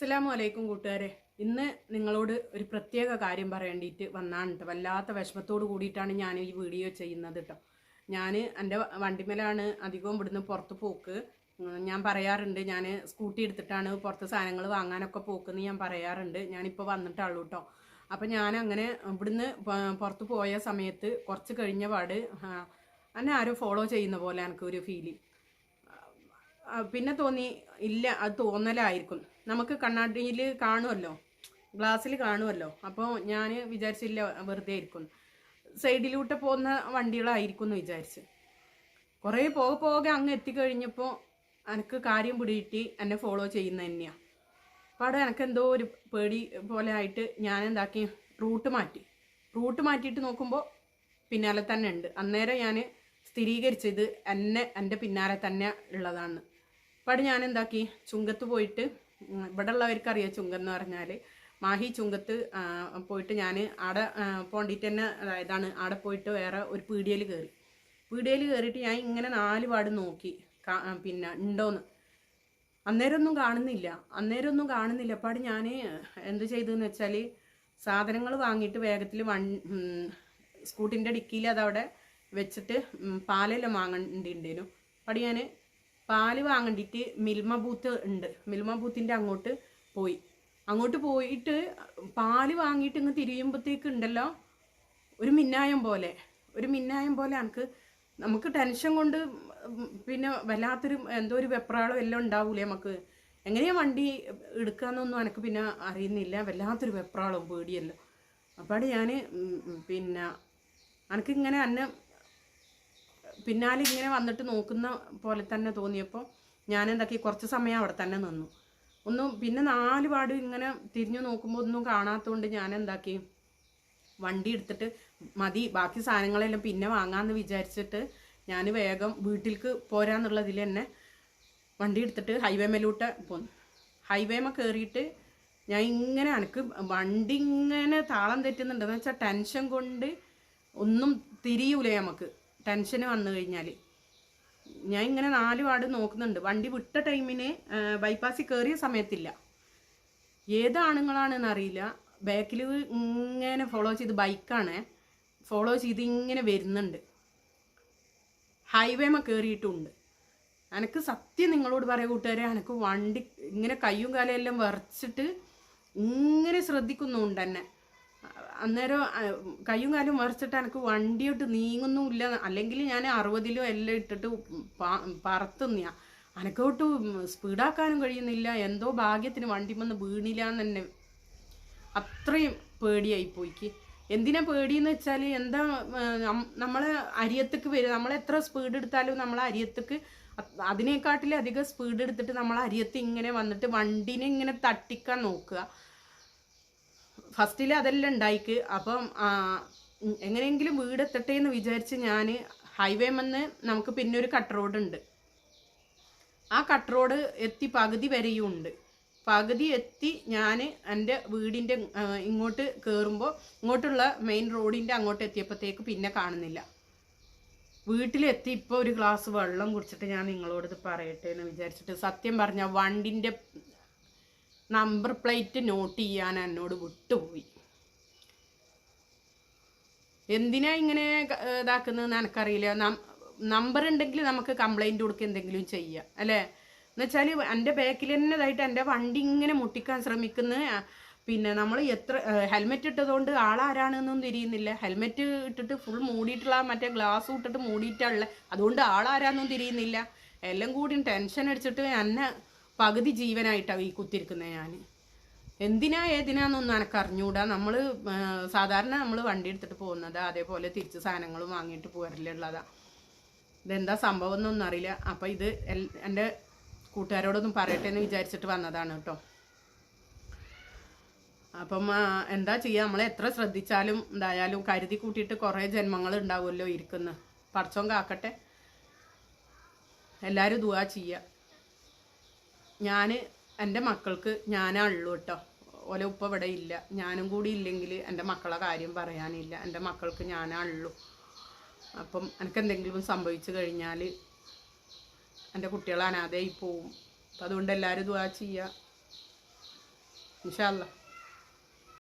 അസ്സലാമു അലൈക്കും കൂട്ടുകാരെ. ഇന്ന് നിങ്ങളോട് ഒരു പ്രത്യേക കാര്യം പറയേണ്ടിയിട്ട് വന്നാണ് കേട്ടോ വല്ലാത്ത വിഷമത്തോട് കൂടിയിട്ടാണ് ഞാൻ ഈ വീഡിയോ ചെയ്യുന്നത് കേട്ടോ ഞാൻ എന്റെ വണ്ടിമേലാണ് അധികവും ഇവിടുന്ന് പുറത്ത് പോക്ക്. ഞാൻ പറയാറുണ്ട് ഞാൻ സ്കൂട്ടി എടുത്തിട്ടാണ് പുറത്ത് സാധനങ്ങൾ വാങ്ങാനൊക്കെ പോക്കെന്ന് ഞാൻ പറയാറുണ്ട്. ഞാനിപ്പോൾ വന്നിട്ടുള്ളൂ കേട്ടോ അപ്പം ഞാൻ അങ്ങനെ ഇവിടുന്ന് പുറത്ത് പോയ സമയത്ത് കുറച്ച് കഴിഞ്ഞ പാട് എന്നെ ആരും ഫോളോ ചെയ്യുന്ന പോലെ എനിക്ക് ഒരു ഫീലിംഗ് പിന്നെ തോന്നി ഇല്ല അത് തോന്നലായിരിക്കും. നമുക്ക് കണ്ണാടിയിൽ കാണുമല്ലോ ഗ്ലാസ്സിൽ കാണുമല്ലോ അപ്പോൾ ഞാൻ വിചാരിച്ചില്ല വെറുതെ ആയിരിക്കും സൈഡിലൂട്ട് പോകുന്ന വണ്ടികളായിരിക്കും എന്ന് വിചാരിച്ച്. കുറേ പോകെ പോകെ അങ്ങ് എത്തിക്കഴിഞ്ഞപ്പോൾ എനിക്ക് കാര്യം പിടിയിട്ട് എന്നെ ഫോളോ ചെയ്യുന്ന തന്നെയാണ് അപ്പോൾ അവിടെ എനിക്ക് എന്തോ ഒരു പേടി പോലെ ആയിട്ട് ഞാൻ എന്താക്കി റൂട്ട് മാറ്റി. റൂട്ട് മാറ്റിയിട്ട് നോക്കുമ്പോൾ പിന്നാലെ തന്നെ ഉണ്ട്. അന്നേരം ഞാൻ സ്ഥിരീകരിച്ചത് എന്നെ എന്റെ പിന്നാലെ തന്നെ ഉള്ളതാണ്. അപ്പോൾ ഞാൻ എന്താക്കി ചുങ്കത്ത് പോയിട്ട് ഇവിടെ ഉള്ളവർക്ക് അറിയാം ചുങ്കം എന്ന് പറഞ്ഞാൽ മാഹി ചുങ്കത്ത് പോയിട്ട് ഞാൻ അവിടെ ആ, പോണ്ടിട്ട് തന്നെ അതായതാണ് അവിടെ പോയിട്ട് വേറെ ഒരു പീടിയയിൽ കയറി പീടിയയിൽ കയറിയിട്ട് ഞാൻ ഇങ്ങനെ നാല് പാട് നോക്കി. പിന്നെ ഉണ്ടോന്ന്. അന്നേരം ഒന്നും കാണുന്നില്ല. അന്നേരം ഒന്നും കാണുന്നില്ല. അപ്പാട് ഞാൻ എന്ത് ചെയ്തതെന്ന് വെച്ചാൽ സാധനങ്ങൾ വാങ്ങിയിട്ട് വേഗത്തിൽ വൺ സ്കൂട്ടിന്റെ ഡിക്കിയിൽ അതവിടെ വെച്ചിട്ട് പാലെല്ലാം വാങ്ങേണ്ടിണ്ടേനു. അപ്പാട് ഞാൻ പാൽ വാങ്ങണ്ടിട്ട് മിൽമ ബൂത്ത് ഉണ്ട്. മിൽമ ബൂത്തിന്റെ അങ്ങോട്ട് പോയി. അങ്ങോട്ട് പോയിട്ട് പാൽ വാങ്ങിയിട്ട് ഇങ്ങ് തിരിയുമ്പോഴത്തേക്ക് ഉണ്ടല്ലോ ഒരു മിന്നായം പോലെ. ഒരു മിന്നായം പോലെ എനിക്ക് നമുക്ക് ടെൻഷൻ കൊണ്ട് പിന്നെ വല്ലാത്തൊരു എന്തോ ഒരു വെപ്രാളം എല്ലാം ഉണ്ടാവൂലേ നമുക്ക്. എങ്ങനെയാ വണ്ടി എടുക്കാന്നൊന്നും എനിക്ക് പിന്നെ അറിയുന്നില്ല. വല്ലാത്തൊരു വെപ്രാളവും പേടിയല്ലോ. അപ്പാട് ഞാൻ പിന്നെ എനിക്കിങ്ങനെ എന്നെ പിന്നാലെ ഇങ്ങനെ വന്നിട്ട് നോക്കുന്ന പോലെ തന്നെ തോന്നിയപ്പോൾ ഞാൻ എന്താക്കി കുറച്ച് സമയം അവിടെ തന്നെ നിന്നു. ഒന്നും പിന്നെ നാല് പാട് ഇങ്ങനെ തിരിഞ്ഞു നോക്കുമ്പോൾ ഒന്നും കാണാത്തതുകൊണ്ട് ഞാൻ എന്താക്കി വണ്ടി എടുത്തിട്ട് മതി ബാക്കി സാധനങ്ങളെല്ലാം പിന്നെ വാങ്ങാമെന്ന് വിചാരിച്ചിട്ട് ഞാൻ വേഗം വീട്ടിലേക്ക് പോരാന്നുള്ളതിൽ തന്നെ വണ്ടി എടുത്തിട്ട് ഹൈവേ മേലൂട്ട് പോന്നു. ഹൈവേമ കയറിയിട്ട് ഞാൻ ഇങ്ങനെ എനിക്ക് വണ്ടി ഇങ്ങനെ താളം തെറ്റുന്നുണ്ടെന്ന് വെച്ചാൽ ടെൻഷൻ കൊണ്ട് ഒന്നും തിരിയൂലേ നമുക്ക് ടെൻഷന് വന്നു കഴിഞ്ഞാൽ ഞാൻ ഇങ്ങനെ നാല് പാട് നോക്കുന്നുണ്ട്. വണ്ടി വിട്ട ടൈമിന് ബൈപ്പാസിൽ കയറിയ സമയത്തില്ല. ഏത് ആണുങ്ങളാണെന്ന് അറിയില്ല. ബാക്കിൽ ഇങ്ങനെ ഫോളോ ചെയ്ത് ബൈക്കാണ്. ഫോളോ ചെയ്ത് ഇങ്ങനെ വരുന്നുണ്ട്. ഹൈവേമ കയറിയിട്ടുണ്ട് എനിക്ക് സത്യം നിങ്ങളോട് പറയാം കൂട്ടുകാരെ എനിക്ക് വണ്ടി ഇങ്ങനെ കയ്യും കാലും എല്ലാം ഇങ്ങനെ ശ്രദ്ധിക്കുന്നുണ്ട് എന്നെ അന്നേരം കയ്യും കാലും മറിച്ചിട്ട് എനിക്ക് വണ്ടിയോട്ട് നീങ്ങുന്നുമില്ല. അല്ലെങ്കിൽ ഞാൻ അറുപതിലോ എല്ലാം ഇട്ടിട്ട് പാ പറത്തുന്നില്ല അനക്കോട്ട് സ്പീഡാക്കാനും കഴിയുന്നില്ല. എന്തോ ഭാഗ്യത്തിന് വണ്ടി വന്ന് വീണില്ല എന്ന് തന്നെ അത്രയും പേടിയായി പോയിക്ക്. എന്തിനാ പേടിയെന്ന് വെച്ചാൽ എന്താ നമ്മൾ അരിയത്തേക്ക് വരും നമ്മൾ എത്ര സ്പീഡ് എടുത്താലും നമ്മൾ അരിയത്തേക്ക് അതിനെക്കാട്ടിലധികം അതിനേക്കാട്ടിലും സ്പീഡ് എടുത്തിട്ട് നമ്മൾ അരിയത്ത് ഇങ്ങനെ വന്നിട്ട് വണ്ടിനെ ഇങ്ങനെ തട്ടിക്കാൻ നോക്കുക. ഫസ്റ്റിൽ അതെല്ലാം ഉണ്ടായിക്ക്. അപ്പം എങ്ങനെയെങ്കിലും വീട് എങ്ങനെയെങ്കിലും വീടെത്തട്ടെ എന്ന് വിചാരിച്ച് ഞാൻ ഹൈവേ വന്ന് നമുക്ക് പിന്നെ ഒരു കട്ട് റോഡ് ഉണ്ട്. ആ കട്ട് റോഡ് എത്തി പകുതി വരെയും ഉണ്ട്. പകുതി എത്തി ഞാൻ എന്റെ വീടിന്റെ ഇങ്ങോട്ട് കയറുമ്പോൾ ഇങ്ങോട്ടുള്ള മെയിൻ റോഡിന്റെ അങ്ങോട്ട് എത്തിയപ്പോഴത്തേക്ക് പിന്നെ കാണുന്നില്ല. വീട്ടിലെത്തി ഇപ്പോൾ ഒരു ഗ്ലാസ് വെള്ളം കുടിച്ചിട്ട് ഞാൻ നിങ്ങളോട് പറയട്ടെ എന്ന് വിചാരിച്ചിട്ട് സത്യം പറഞ്ഞ വണ്ടിന്റെ നമ്പർ പ്ലേറ്റ് നോട്ട് ചെയ്യാൻ എന്നോട് വിട്ടുപോയി. എന്തിനാ ഇങ്ങനെ ഇതാക്കുന്നതെന്ന് എനിക്കറിയില്ല. നമ്പർ ഉണ്ടെങ്കിൽ നമുക്ക് കംപ്ലൈന്റ് കൊടുക്കുക എന്തെങ്കിലും ചെയ്യാം അല്ലേ? എന്നുവെച്ചാൽ എന്റെ ബാക്കിൽ തന്നെ ഇതായിട്ട് എന്റെ വണ്ടി ഇങ്ങനെ മുട്ടിക്കാൻ ശ്രമിക്കുന്ന പിന്നെ നമ്മൾ എത്ര ഹെൽമെറ്റ് ഇട്ടതുകൊണ്ട് ആളാരാണെന്നൊന്നും തിരിയുന്നില്ല. ഹെൽമെറ്റ് ഇട്ടിട്ട് ഫുൾ മൂടിയിട്ടുള്ള മറ്റേ ഗ്ലാസ് ഇട്ടിട്ട് മൂടിയിട്ടുള്ള അതുകൊണ്ട് ആളാരാന്നും തിരിയുന്നില്ല. എല്ലാം കൂടി ടെൻഷൻ അടിച്ചിട്ട് എന്നെ പകുതി ജീവനായിട്ടാണ് ഈ കുത്തിരിക്കുന്നത് ഞാൻ എന്തിനാ ഏതിനാന്നൊന്നും എനിക്ക് അറിഞ്ഞുകൂടാ നമ്മൾ സാധാരണ നമ്മൾ വണ്ടി എടുത്തിട്ട് പോകുന്നത് അതേപോലെ തിരിച്ച് സാധനങ്ങൾ വാങ്ങിയിട്ട് പോരലുള്ളതാ ഇതെന്താ സംഭവം എന്നൊന്നും അറിയില്ല. അപ്പം ഇത് എന്റെ കൂട്ടുകാരോടൊന്നും പറയട്ടെ എന്ന് വിചാരിച്ചിട്ട് വന്നതാണ് കേട്ടോ. അപ്പം എന്താ ചെയ്യുക നമ്മൾ എത്ര ശ്രദ്ധിച്ചാലും എന്തായാലും കരുതി കൂട്ടിയിട്ട് കുറേ ജന്മങ്ങൾ ഉണ്ടാവുമല്ലോ ഇരിക്കുന്നു. പടച്ചോൻ കാക്കട്ടെ. എല്ലാവരും ദുവാ ചെയ്യുക ഞാൻ എന്റെ മക്കൾക്ക് ഞാനാ ഉള്ളൂ കേട്ടോ ഓല ഉപ്പ ഇവിടെ ഇല്ല. ഞാനും കൂടി ഇല്ലെങ്കിൽ എന്റെ മക്കളെ കാര്യം പറയാനില്ല. എന്റെ മക്കൾക്ക് ഞാനാ ഉള്ളൂ. അപ്പം എനിക്ക് എന്തെങ്കിലും സംഭവിച്ചു കഴിഞ്ഞാൽ എന്റെ കുട്ടികൾ അനാഥയായി പോവും. അപ്പം അതുകൊണ്ട് എല്ലാവരും ദുവാ ചെയ്യുക ഇൻഷാല്ല